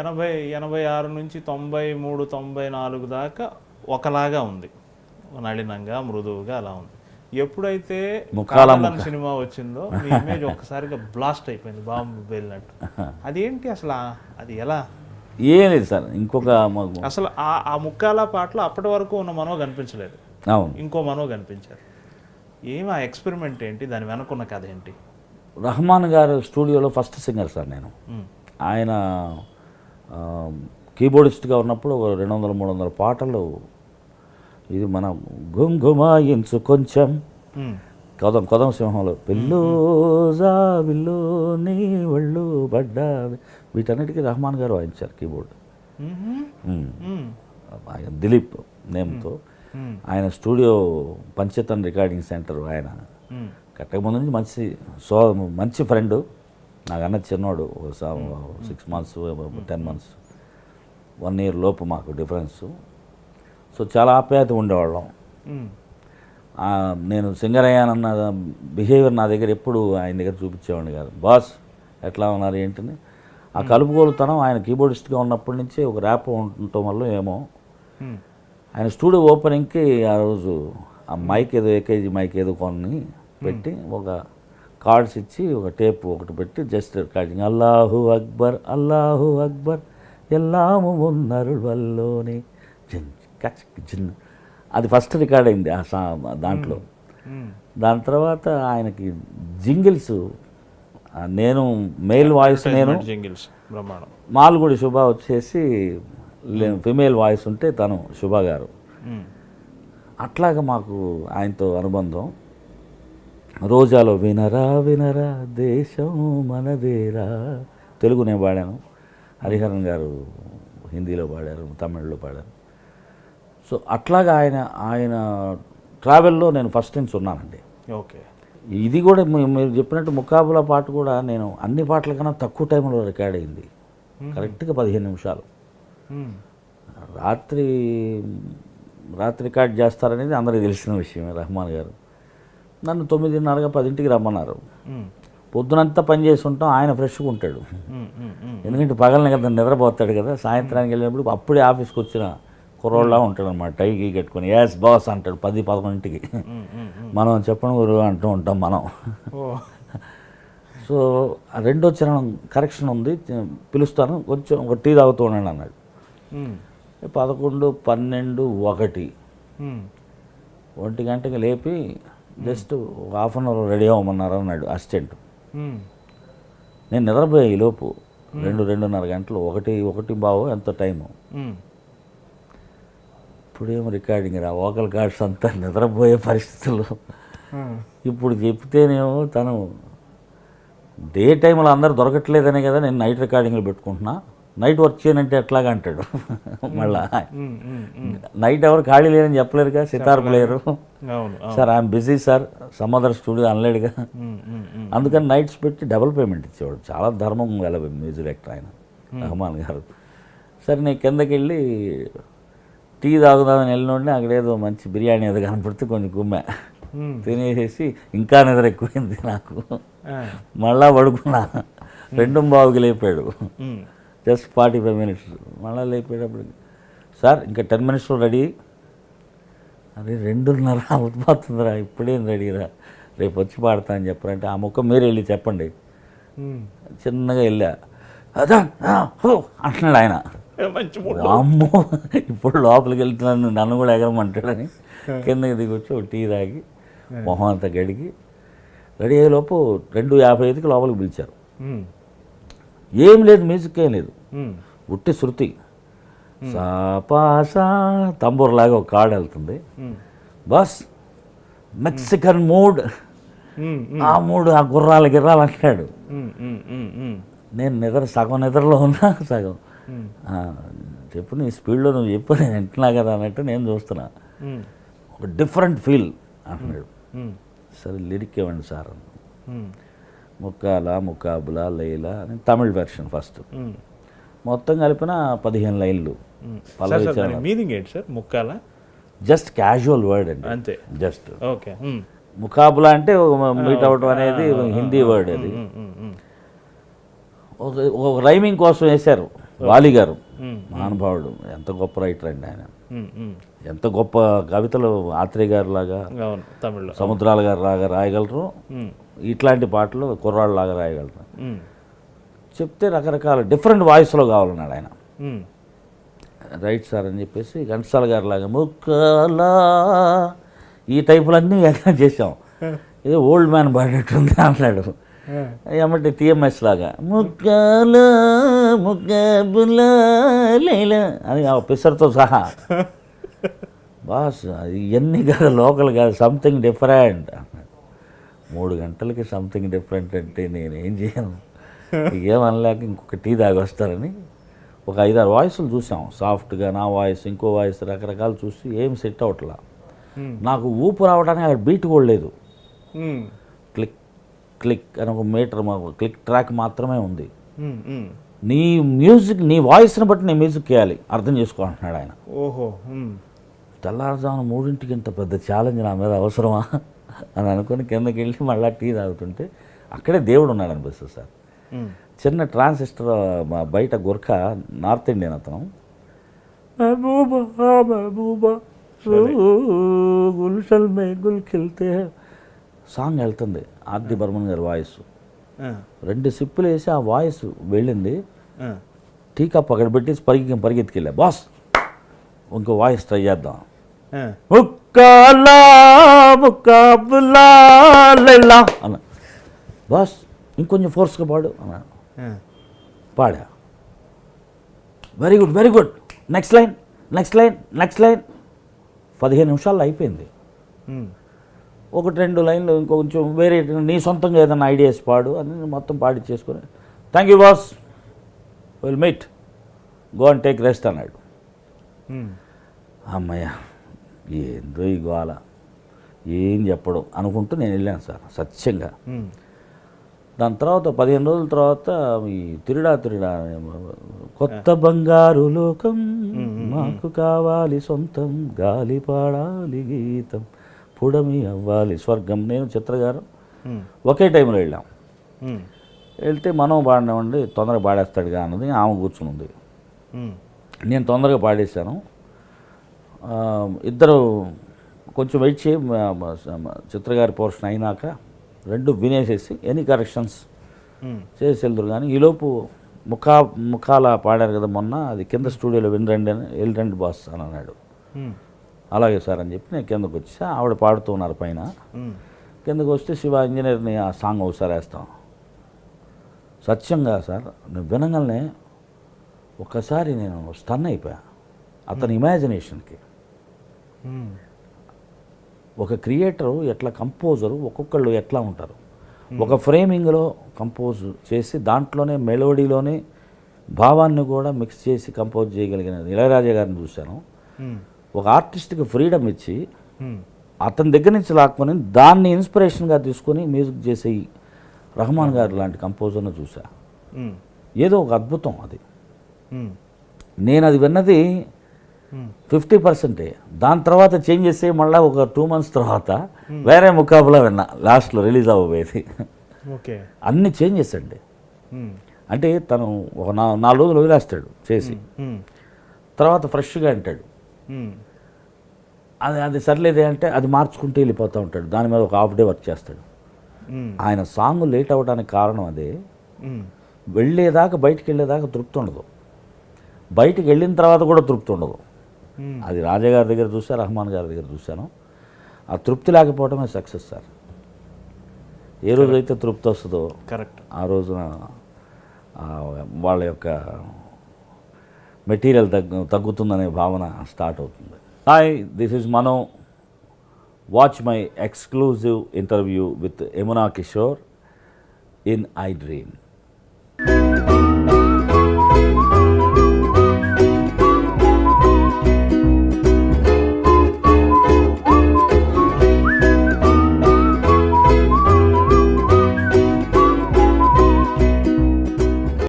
ఎనభై ఎనభై ఆరు నుంచి తొంభై మూడు తొంభై నాలుగు దాకా ఒకలాగా ఉంది. నళినంగా మృదువుగా అలా ఉంది. ఎప్పుడైతే సినిమా వచ్చిందో మీ ఇమేజ్ ఒక్కసారిగా బ్లాస్ట్ అయిపోయింది బాంబు వెళ్ళినట్టు. అదేంటి అసలు అది ఎలా? ఏం లేదు సార్ ఇంకొక అసలు ఆ ఆ ముక్కాల పాటలో అప్పటి వరకు ఉన్న మనో కనిపించలేదు. ఇంకో మనో కనిపించారు. ఏమి ఆ ఎక్స్పెరిమెంట్ ఏంటి? దాని వెనకున్న కథ ఏంటి? రహమాన్ గారు స్టూడియోలో ఫస్ట్ సింగర్ సార్ నేను. ఆయన కీబోర్డిస్ట్గా ఉన్నప్పుడు ఒక రెండు వందల మూడు వందల పాటలు ఇది మన గుంగుమాయించు కొంచెం. కొదం కొదం సింహంలో పిల్లు జావిల్లు నీ ఒళ్ళు పడ్డా వీటన్నిటికీ రహమాన్ గారు వాయించారు కీబోర్డ్ దిలీప్ నేమ్తో. ఆయన స్టూడియో పంచతన్ రికార్డింగ్ సెంటర్ ఆయన. కట్టక ముందు నుంచి మంచి సో మంచి ఫ్రెండ్ అన్న చిన్నోడు six months ten months one year లోపు మాకు డిఫరెన్స్ సో చాలా ఆప్యాయత ఉండేవాళ్ళం. నేను సింగర్ అయ్యానన్న బిహేవియర్ నా దగ్గర ఎప్పుడు ఆయన దగ్గర చూపించేవాడిని కాదు. బాస్ ఎట్లా ఉన్నారు ఏంటని? ఆ కలుపుకోలుతనం ఆయన కీబోర్డిస్ట్గా ఉన్నప్పటి నుంచి ఒక ర్యాప్ ఉండటం వల్ల ఏమో. ఆయన స్టూడియో ఓపెనింగ్కి ఆ రోజు ఆ మైక్ ఏదో ఏకేజీ మైక్ ఏదో కొని పెట్టి ఒక కార్డ్స్ ఇచ్చి ఒక టేప్ ఒకటి పెట్టి జస్ట్ రికార్డింగ్ అల్లాహు అక్బర్ అల్లాహు అక్బర్ ఎల్లాము ఉన్నారు వల్లోని. జిన్ కచ్ జిన్. అది ఫస్ట్ రికార్డ్ అయింది ఆ సా దాంట్లో. దాని తర్వాత ఆయనకి జింగిల్స్ నేను మెయిల్ వాయిస్ నేను జింగిల్స్ బ్రహ్మాండం. మాల్గుడి శుభ వచ్చేసి ఫిమేల్ వాయిస్ ఉంటే తను శుభ గారు. అట్లాగా మాకు ఆయనతో అనుబంధం. రోజాలో వినరా వినరా దేశం మనదేరా. తెలుగు నేను పాడాను. హరిహరన్ గారు హిందీలో పాడారు తమిళ్ళో పాడారు. సో అట్లాగా ఆయన ఆయన ట్రావెల్లో నేను ఫస్ట్ నుంచి ఉన్నానండి. ఓకే. ఇది కూడా మీరు చెప్పినట్టు ముకాబులా పాట కూడా నేను అన్ని పాటల కన్నా తక్కువ టైంలో రికార్డ్ అయింది. కరెక్ట్గా పదిహేను నిమిషాలు. రాత్రి రాత్రి రికార్డ్ చేస్తారనేది అందరికీ తెలిసిన విషయమే రహమాన్ గారు. నన్ను తొమ్మిదిన్నరగా పదింటికి రమ్మన్నారు. పొద్దునంతా పని చేసి ఉంటాం ఆయన ఫ్రెష్గా ఉంటాడు. ఎందుకంటే పగలని కదా నిద్రపోతాడు కదా. సాయంత్రానికి వెళ్ళినప్పుడు అప్పుడే ఆఫీస్కి వచ్చిన కుర్రోళ్ళ ఉంటాడు అనమాట టై గీ కట్టుకొని. యాస్ బాస్ అంటాడు పది పదకొండింటికి. మనం చెప్పడం గురు అంటూ ఉంటాం మనం. సో రెండో చరణం కరెక్షన్ ఉంది పిలుస్తాను కొంచెం ఒక టీ తాగుతూ ఉండండి అన్నాడు. పదకొండు పన్నెండు ఒకటి. ఒంటి గంటకి లేపి just half an hour ready అవ్వమన్నారు అన్నాడు అసిస్టెంట్. నేను నిద్రపోయా ఈ లోపు రెండు రెండున్నర గంటలు ఒకటి ఒకటి బావు ఎంత టైము? ఇప్పుడేమో రికార్డింగ్ రా ఓకల్ కార్డ్స్ అంతా నిద్రపోయే పరిస్థితులు. ఉమ్, ఇప్పుడు చెప్తేనేమో తను డే టైంలో అందరు దొరకట్లేదనే కదా నేను నైట్ రికార్డింగ్లు పెట్టుకుంటున్నా. నైట్ వర్క్ చేయనంటే ఎట్లాగా అంటాడు. మళ్ళా. నైట్ ఎవరు ఖాళీ లేదని చెప్పలేరుగా? Sitar player. Sir I'm busy sir. Some other studio అనలేడుగా. అందుకని నైట్స్ పెట్టి డబుల్ పేమెంట్ ఇచ్చేవాడు. చాలా ధర్మం గల మ్యూజిక్ డైరెక్టర్ ఆయన రహమాన్ గారు. సరే నేను కిందకి వెళ్ళి టీ తాగుదామని వెళ్ళినోడిని అక్కడ ఏదో మంచి బిర్యానీ ఏదో కనపడితే కొంచెం కుమ్మా ఉమ్, తినేసేసి ఇంకా నిద్ర ఎక్కువైంది నాకు. మళ్ళా పడుకున్నా. రెండు బావుకి లేపాడు. Just forty five minutes. మళ్ళీ లేపేటప్పుడు సార్ ఇంకా టెన్ మినిట్స్లో రెడీ. అరే రెండున్నర అవుతుందిరా ఇప్పుడేం రెడీరా? రేపు వచ్చి పాడతా అని చెప్పారంటే ఆ ముక్క మీరు వెళ్ళి చెప్పండి. చిన్నగా వెళ్ళా. అదా అంటున్నాడు ఆయన. అమ్మో ఇప్పుడు లోపలికి వెళ్తున్నాను నన్ను కూడా ఎగరమంటాడని. కిందకి దిగొచ్చి ఒక టీ తాగి మొహం అంతా గడిగి రెడీ అయ్యేలోపు రెండు యాభై ఐదుకి లోపలికి పిలిచారు. ఏం లేదు మ్యూజిక్ ఏం లేదు. ఉట్టి శృతి. సాపాసా తంబూర్లాగా ఒక కార్డ్ వెళ్తుంది. బస్ మెక్సికన్ మూడ్. ఆ మూడ్ ఆ గుర్రాలు గిర్రాలు అంటాడు. నేను నిద్ర సగం నిద్రలో ఉన్నా సగం. చెప్పు నీ స్పీడ్లో నువ్వు చెప్పు నేను వింటున్నా కదా అన్నట్టు నేను చూస్తున్నా. ఒక డిఫరెంట్ ఫీల్ అంటున్నాడు. సరే లిరిక్ ఇవ్వండి సార్. ముక్కాల ముకాబులా లైలా అని తమిళ్ వెర్షన్ ఫస్ట్ మొత్తం కలిపిన పదిహేను లైన్లు. మీనింగ్ ఏంటి సార్? ముక్కాల? జస్ట్ క్యాజువల్ వర్డ్ అండి. అంతే. జస్ట్ ఓకే ముకాబులా అంటే మీట్ అవ్వడం అనేది హిందీ వర్డ్ అది. ఒక రైమింగ్ కోసం వేశారు. వాలి గారు మహానుభావుడు. ఎంత గొప్ప రైటర్ అండి ఆయన. ఎంత గొప్ప కవితలు ఆత్రేయ గారు లాగా సముద్రాల గారు లాగా రాయగలరు. ఇట్లాంటి పాటలు కుర్రాళ్ళలాగా రాయగలరు. ఉమ్, చెప్తే రకరకాల డిఫరెంట్ వాయిస్లో కావాలన్నాడు ఆయన. రైట్ సార్ అని చెప్పేసి ఘంటసాల గారి లాగా ముక్కలా ఈ టైపులన్నీ చేసాం ఏదో ఓల్డ్ మ్యాన్ పాడేట్టుంది అన్నాడు. ఏమంటే టీఎంఎస్ లాగా. ముక్కల ముక్కబుల అని ఆ పిసర్తో సహా. బాస్ ఇవన్నీ కాదు లోకల్ కాదు సంథింగ్ డిఫరెంట్ అన్నాడు మూడు గంటలకి సంథింగ్ డిఫరెంట్ అంటే నేను ఏం చేయను ఏమనలేక ఇంకొక టీ తాగి వస్తారని ఒక ఐదారు వాయిస్లు చూసాం. సాఫ్ట్గా నా వాయిస్ ఇంకో వాయిస్ రకరకాలు చూసి ఏం సెట్ అవట్లా. నాకు ఊపు రావడానికి అక్కడ బీట్ కూడా లేదు. క్లిక్ అని ఒక మీటర్ క్లిక్ ట్రాక్ మాత్రమే ఉంది. నీ మ్యూజిక్ నీ వాయిస్ని బట్టి నీ మ్యూజిక్ చేయాలి అర్థం చేసుకో అంటున్నాడు ఆయన. ఓహో ఉమ్, తెల్లారుజామున మూడింటికి ఇంత పెద్ద ఛాలెంజ్ నా మీద అవసరమా? అని అనుకుని కిందకి వెళ్ళి మళ్ళీ టీ తాగుతుంటే అక్కడే దేవుడు ఉన్నాడు అనిపిస్తుంది సార్. చిన్న ట్రాన్సిస్టర్ మా బయట గుర్ఖ నార్త్ ఇండియన్ అతను. మహబూబా మహబూబా గుల్షల్ మే గుల్ ఖిల్తే. సాంగ్ వెళ్తుంది. ఆర్ది బర్మన్ గారి వాయిస్. రెండు సిప్పులు వేసి ఆ వాయిస్ వెళ్ళింది. టీ కప్ అక్కడ పెట్టేసి పరిగె పరిగెత్తుకెళ్ళా. బాస్ ఇంకో వాయిస్ ట్రై చేద్దాం. అన్న. బాస్ ఇంకొంచెం ఫోర్స్గా పాడు అన్న. పాడా. Very good very good. Next line next line next line. పదిహేను నిమిషాల్లో అయిపోయింది. ఒకటి రెండు లైన్లు ఇంకొంచెం వేరే నీ సొంతంగా ఏదైనా ఐడియాస్ పాడు అని మొత్తం పాడి చేసుకొని. Thank you boss will meet go and take rest అన్నాడు. ఉమ్, అమ్మయ్య ఏందో ఈ గోల. ఏం చెప్పడం అనుకుంటూ నేను వెళ్ళాను సార్ సత్యంగా. ఉమ్, దాని తర్వాత పదిహేను రోజుల తర్వాత ఈ తిరుడా తిరుడా కొత్త బంగారు లోకం మాకు కావాలి సొంతం గాలి పాడాలి గీతం. పుడమి అవ్వాలి? స్వర్గం. నేను చిత్రగారు. ఒకే టైంలో వెళ్ళాం. వెళ్తే మనం పాడినామండి తొందరగా పాడేస్తాడుగా అన్నది ఆమె కూర్చుని ఉంది. నేను తొందరగా పాడేశాను. ఇద్దరు కొంచెం వెయిట్ చేయి చిత్రగారి పోర్షన్ అయినాక రెండు వినేసేసి ఎనీ కరెక్షన్స్ చేసి వెళ్తారు కానీ ఈలోపు ముఖా ముఖాల పాడారు కదా మొన్న అది కింద స్టూడియోలో వినరండి అని వెళ్ళరండి బాస్ అని అన్నాడు. అలాగే సార్ అని చెప్పి నేను కిందకు వచ్చా ఆవిడ పాడుతూ ఉన్నారు పైన. కిందకు వస్తే శివ ఇంజనీర్ని ఆ సాంగ్ ఒకసారి వేస్తాం. సత్యంగా సార్ నువ్వు వినగానే ఒక్కసారి నేను స్టన్ అయిపోయా. అతని ఇమాజినేషన్కి ఒక క్రియేటరు ఎట్లా కంపోజరు ఒక్కొక్కళ్ళు ఎట్లా ఉంటారు? ఒక ఫ్రేమింగ్లో కంపోజ్ చేసి దాంట్లోనే మెలోడీలోనే భావాన్ని కూడా మిక్స్ చేసి కంపోజ్ చేయగలిగిన ఇళయరాజా గారిని చూశాను. ఒక ఆర్టిస్ట్కి ఫ్రీడమ్ ఇచ్చి అతని దగ్గర నుంచి లాక్కొని దాన్ని ఇన్స్పిరేషన్గా తీసుకొని మ్యూజిక్ చేసే రహమాన్ గారు లాంటి కంపోజర్ను చూసా. ఏదో ఒక అద్భుతం అది. నేను అది విన్నది ఫిఫ్టీ పర్సెంటే దాని తర్వాత చేంజ్ చేస్తే మళ్ళీ ఒక టూ మంత్స్ తర్వాత వేరే ముకాబులా విన్నా. లాస్ట్లో రిలీజ్ అవ్వబోయేది. ఓకే. అన్ని అండి ఉమ్, అంటే తను ఒక నా నాలుగు రోజులు వదిలేస్తాడు చేసి. తర్వాత ఫ్రెష్గా అంటాడు అది అది సర్లేదే అంటే అది మార్చుకుంటూ వెళ్ళిపోతూ ఉంటాడు. దాని మీద ఒక హాఫ్ డే వర్క్ చేస్తాడు. ఉమ్, ఆయన సాంగ్ లేట్ అవ్వడానికి కారణం అదే. ఉమ్, వెళ్ళేదాకా బయటికి వెళ్ళేదాకా తృప్తి ఉండదు. బయటికి వెళ్ళిన తర్వాత కూడా తృప్తి ఉండదు. అది రాజా గారి దగ్గర చూసా రహమాన్ గారి దగ్గర చూశాను. ఆ తృప్తి లేకపోవడమే సక్సెస్ సార్ ఏ రోజైతే తృప్తి వస్తుందో కరెక్ట్ ఆ రోజున వాళ్ళ యొక్క మెటీరియల్ తగ్గు తగ్గుతుందనే భావన స్టార్ట్ అవుతుంది. Hi this is Mano. Watch my exclusive interview with Yamuna Kishore in I dream.